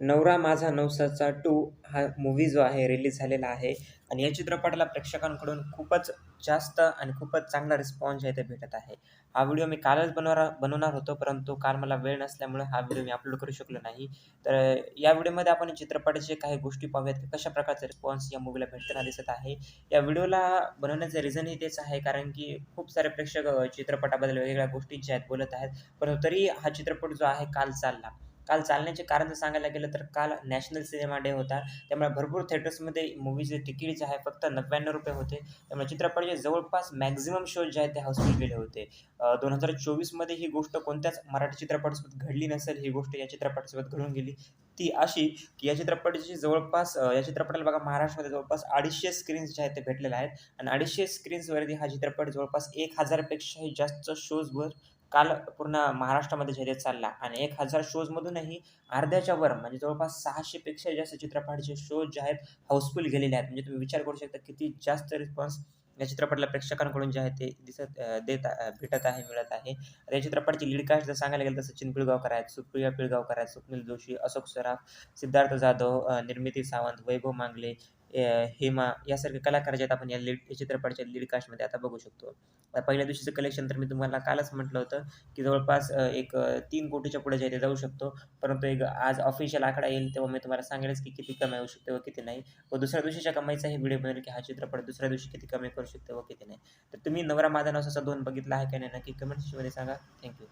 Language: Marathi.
नवरा माझा नवसाचा टू हा मूव्ही जो आहे रिलीज झालेला आहे. आणि या चित्रपटाला प्रेक्षकांकडून खूपच जास्त आणि खूपच चांगला रिस्पॉन्स आहे ते भेटत आहे. हा व्हिडिओ मी कालच बनवणार बनवणार होतो परंतु काल मला वेळ नसल्यामुळे हा व्हिडिओ मी अपलोड करू शकलो नाही. तर या व्हिडिओमध्ये आपण चित्रपटाचे काही गोष्टी पाहूयात. की कशा प्रकारचा रिस्पॉन्स या मूवीला भेटताना दिसत आहे. या व्हिडिओला बनवण्याचं रिझनही तेच आहे कारण की खूप सारे प्रेक्षक चित्रपटाबद्दल वेगवेगळ्या गोष्टी ज्या आहेत बोलत आहेत. परंतु तरी हा चित्रपट जो आहे काल चालला काल चालण्याचे कारण जर सांगायला गेलं तर काल नॅशनल सिनेमा डे होता. त्यामुळे भरपूर थिएटर्समध्ये मूवीचे तिकीट जे आहे फक्त नव्याण्णव रुपये होते. त्यामुळे चित्रपटाचे जवळपास मॅक्झिमम शो जे आहेत ते हाऊसफुल गेले होते. दोन हजार चोवीसमध्ये ही गोष्ट कोणत्याच मराठी चित्रपटासोबत घडली नसेल ही गोष्ट या चित्रपटासोबत घडून गेली. ती अशी की या चित्रपटाची जवळपास या चित्रपटाला बघा महाराष्ट्रामध्ये जवळपास अडीचशे स्क्रीन्स जे आहेत ते भेटलेले आहेत. आणि अडीचशे स्क्रीन्सवरती हा चित्रपट जवळपास एक हजारपेक्षाही जास्त शोजवर काल पूर्ण महाराष्ट्रामध्ये जाहिरात चालला आणि एक हजार शोजमधूनही अर्ध्याच्या वर म्हणजे जवळपास सहाशेपेक्षा जास्त चित्रपटाचे शोज जे आहेत हाऊसफुल गेलेले आहेत. म्हणजे तुम्ही विचार करू शकता किती जास्त रिस्पॉन्स या चित्रपटाला प्रेक्षकांकडून जे आहे ते दिसत देत भेटत आहे मिळत आहे. या चित्रपटाची लीड कास्ट जर सांगायला गेलं तर सचिन पिळगावकर आहेत सुप्रिया पिळगावकर आहेत स्वप्नील जोशी अशोक सराफ सिद्धार्थ जाधव निर्मिती सावंत वैभव मांगले हेमा यासारखे कलाकार जे आहेत. आपण या लीड चित्रपटाच्या लीड कास्टमध्ये आता बघू शकतो. आता पहिल्या दिवशीचं कलेक्शन तर मी तुम्हाला कालच म्हटलं होतं की जवळपास एक तीन कोटीच्या पुढे जे जाऊ शकतो. परंतु एक आज ऑफिशियल आकडा येईल तेव्हा मी तुम्हाला सांगेलच की किती कमाई होऊ शकते व किती नाही. व दुसऱ्या दिवशीच्या कमाईचाही व्हिडिओ बनेल की हा चित्रपट दुसऱ्या दिवशी किती कमी करू शकते व किती नाही. तर तुम्ही नवरा माझा नवसाचा दोन बघितला आहे का नाही नक्की कमेंट सेक्शनमध्ये सांगा. थँक्यू